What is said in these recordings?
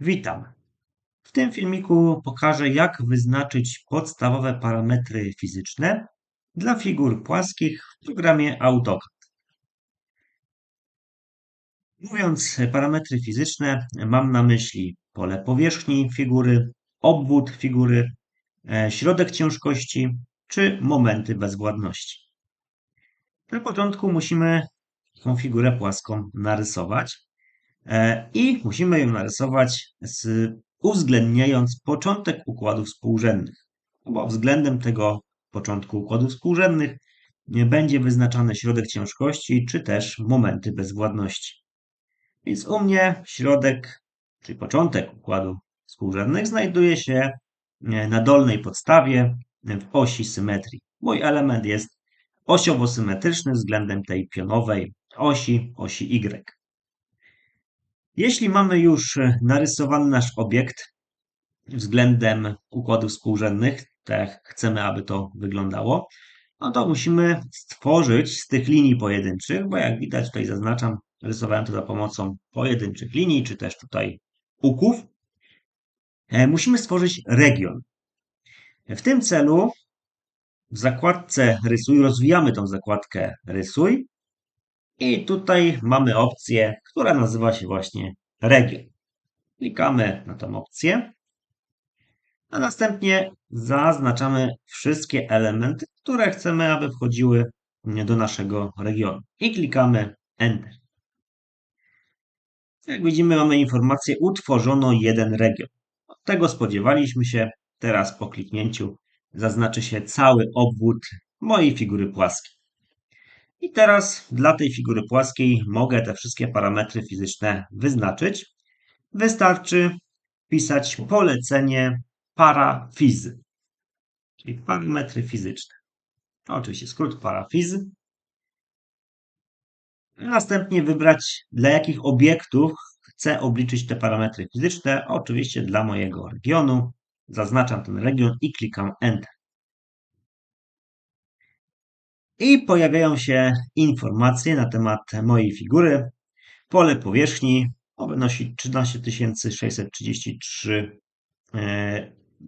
Witam. W tym filmiku pokażę, jak wyznaczyć podstawowe parametry fizyczne dla figur płaskich w programie AutoCAD. Mówiąc parametry fizyczne, mam na myśli pole powierzchni figury, obwód figury, e, środek ciężkości czy momenty bezwładności. Na początku musimy tą figurę płaską narysować. E, I musimy ją narysować z, uwzględniając początek układów współrzędnych, bo względem tego początku układów współrzędnych będzie wyznaczany środek ciężkości, czy też momenty bezwładności. Więc u mnie środek, czyli początek układu współrzędnych znajduje się e, na dolnej podstawie w osi symetrii. Mój element jest osiowo symetryczny względem tej pionowej osi, osi Y. Jeśli mamy już e, narysowany nasz obiekt względem układów współrzędnych, tak chcemy, aby to wyglądało, no to musimy stworzyć z tych linii pojedynczych, bo jak widać tutaj zaznaczam, rysowałem to za pomocą pojedynczych linii, czy też tutaj uków. E, musimy stworzyć region. W tym celu w zakładce Rysuj rozwijamy tą zakładkę Rysuj i tutaj mamy opcję, która nazywa się właśnie region. Klikamy na tą opcję, a następnie zaznaczamy wszystkie elementy, które chcemy, aby wchodziły do naszego regionu i klikamy Enter. Jak widzimy, mamy informację utworzono jeden region. Tego spodziewaliśmy się. Teraz po kliknięciu zaznaczy się cały obwód mojej figury płaskiej. I teraz dla tej figury płaskiej mogę te wszystkie parametry fizyczne wyznaczyć. Wystarczy wpisać polecenie parafizy, czyli parametry fizyczne. Oczywiście skrót parafizy. Następnie wybrać dla jakich obiektów chcę obliczyć te parametry fizyczne. Oczywiście dla mojego regionu. Zaznaczam ten region i klikam Enter i pojawiają się informacje na temat mojej figury. Pole powierzchni wynosi 13633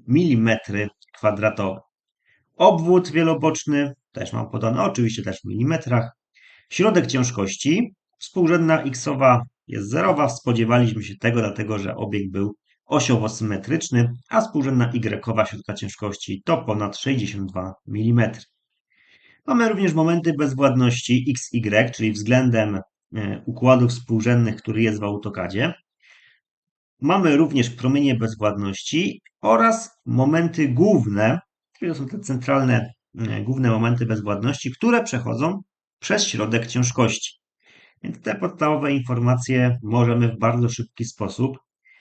mm kwadratowe. Obwód wieloboczny też mam podany, oczywiście też w milimetrach. Środek ciężkości, współrzędna xowa jest zerowa. Spodziewaliśmy się tego, dlatego że obiekt był osiowo symetryczny, a współrzędna y środka ciężkości to ponad 62 mm. Mamy również momenty bezwładności XY, czyli względem e, układów współrzędnych, który jest w AutoCADzie. Mamy również promienie bezwładności oraz momenty główne, czyli to są te centralne e, główne momenty bezwładności, które przechodzą przez środek ciężkości. Więc te podstawowe informacje możemy w bardzo szybki sposób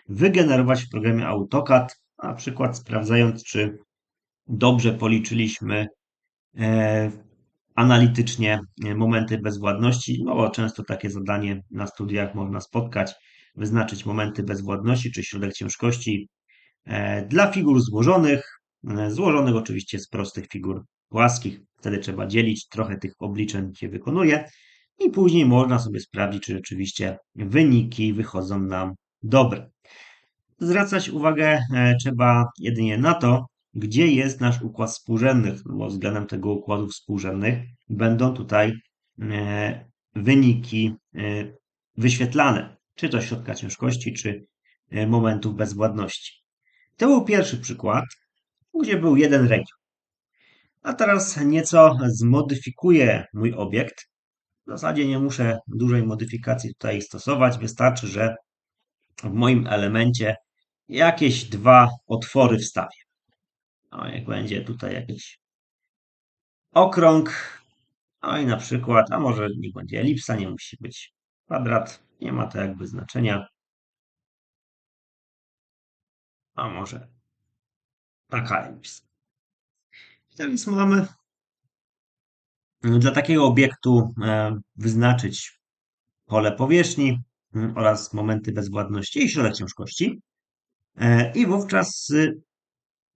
wygenerować w programie AutoCAD, na przykład sprawdzając, czy dobrze policzyliśmy e, analitycznie e, momenty bezwładności, no bo często takie zadanie na studiach można spotkać, wyznaczyć momenty bezwładności czy środek ciężkości e, dla figur złożonych, e, złożonych oczywiście z prostych figur płaskich. Wtedy trzeba dzielić, trochę tych obliczeń się wykonuje i później można sobie sprawdzić, czy rzeczywiście wyniki wychodzą nam dobre. Zwracać uwagę trzeba jedynie na to, gdzie jest nasz układ współrzędnych, bo względem tego układu współrzędnych będą tutaj e, wyniki e, wyświetlane, czy to środka ciężkości, czy e, momentów bezwładności. To był pierwszy przykład, gdzie był jeden region. A teraz nieco zmodyfikuję mój obiekt. W zasadzie nie muszę dużej modyfikacji tutaj stosować. Wystarczy, że w moim elemencie jakieś dwa otwory wstawię. No, jak będzie tutaj jakiś okrąg, no i na przykład, a może niech będzie elipsa, nie musi być kwadrat, nie ma to jakby znaczenia. A może taka elipsa. I teraz mamy dla takiego obiektu e, wyznaczyć pole powierzchni mm, oraz momenty bezwładności i środek ciężkości. E, I wówczas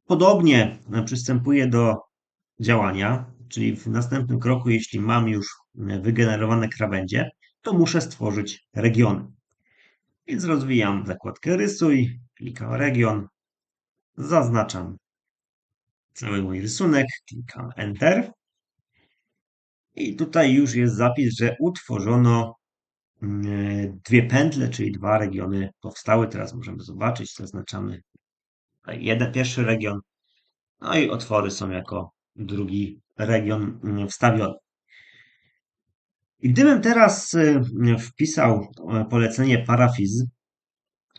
Podobnie e, przystępuję do działania, czyli w następnym kroku, jeśli mam już e, wygenerowane krawędzie, to muszę stworzyć regiony. Więc rozwijam zakładkę rysuj, klikam region, zaznaczam cały mój rysunek, klikam Enter. I tutaj już jest zapis, że utworzono mm, dwie pętle, czyli dwa regiony powstały. Teraz możemy zobaczyć, zaznaczamy jeden, pierwszy region, no i otwory są jako drugi region mm, wstawiony. I gdybym teraz y, wpisał e, polecenie parafiz,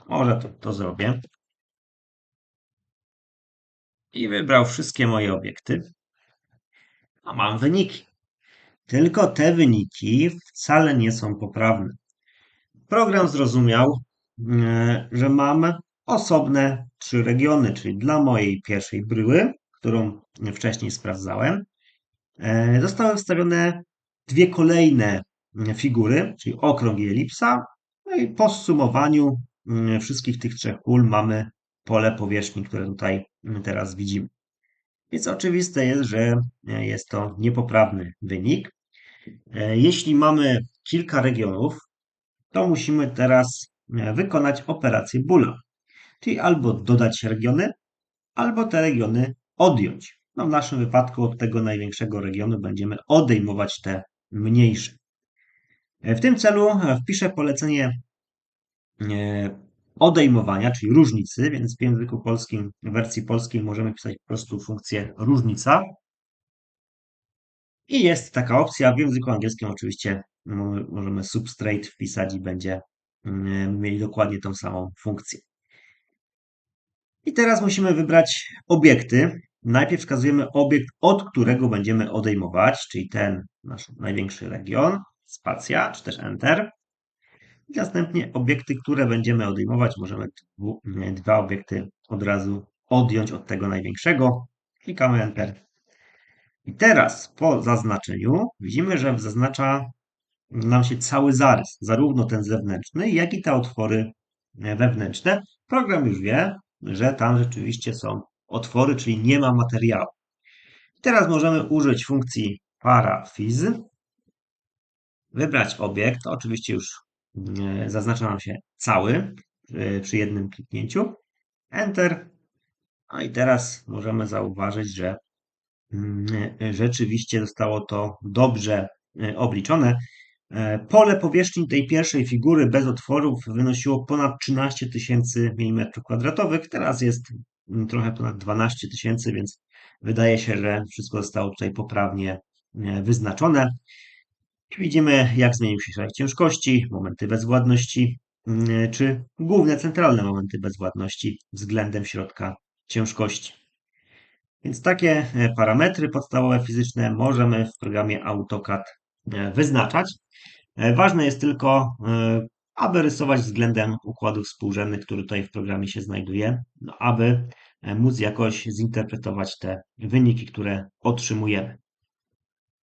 może to, to zrobię, i wybrał wszystkie moje obiekty, a mam wyniki. Tylko te wyniki wcale nie są poprawne. Program zrozumiał, e, że mam osobne trzy regiony, czyli dla mojej pierwszej bryły, którą wcześniej sprawdzałem, e, zostały wstawione dwie kolejne figury, czyli okrąg i elipsa. No i po zsumowaniu mm, wszystkich tych trzech pól mamy pole powierzchni, które tutaj teraz widzimy. Więc oczywiste jest, że jest to niepoprawny wynik. E, jeśli mamy kilka regionów, to musimy teraz e, wykonać operację boolean, czyli albo dodać regiony, albo te regiony odjąć. No w naszym wypadku od tego największego regionu będziemy odejmować te mniejsze. E, w tym celu wpiszę polecenie odejmowania, czyli różnicy, więc w języku polskim, w wersji polskiej możemy pisać po prostu funkcję różnica. I jest taka opcja, w języku angielskim oczywiście możemy substrate wpisać i będzie mm, mieli dokładnie tą samą funkcję. I teraz musimy wybrać obiekty. Najpierw wskazujemy obiekt, od którego będziemy odejmować, czyli ten nasz największy region, spacja, czy też Enter. I następnie obiekty, które będziemy odejmować, możemy dwa obiekty od razu odjąć od tego największego. Klikamy Enter. I teraz po zaznaczeniu widzimy, że zaznacza nam się cały zarys, zarówno ten zewnętrzny, jak i te otwory wewnętrzne. Program już wie, że tam rzeczywiście są otwory, czyli nie ma materiału. Teraz możemy użyć funkcji parafiz, wybrać obiekt, oczywiście już e, zaznacza nam się cały e, przy jednym kliknięciu, Enter. No i teraz możemy zauważyć, że mm, e, rzeczywiście zostało to dobrze obliczone. Pole powierzchni tej pierwszej figury bez otworów wynosiło ponad 13 tysięcy mm2. Teraz jest mm, trochę ponad 12 tysięcy, więc wydaje się, że wszystko zostało tutaj poprawnie wyznaczone. Widzimy, jak zmienił się środek ciężkości, momenty bezwładności, mm, czy główne centralne momenty bezwładności względem środka ciężkości. Więc takie e, parametry podstawowe fizyczne możemy w programie AutoCAD e, wyznaczać. E, ważne jest tylko, aby rysować względem układu współrzędnych, który tutaj w programie się znajduje, no, aby móc jakoś zinterpretować te wyniki, które otrzymujemy.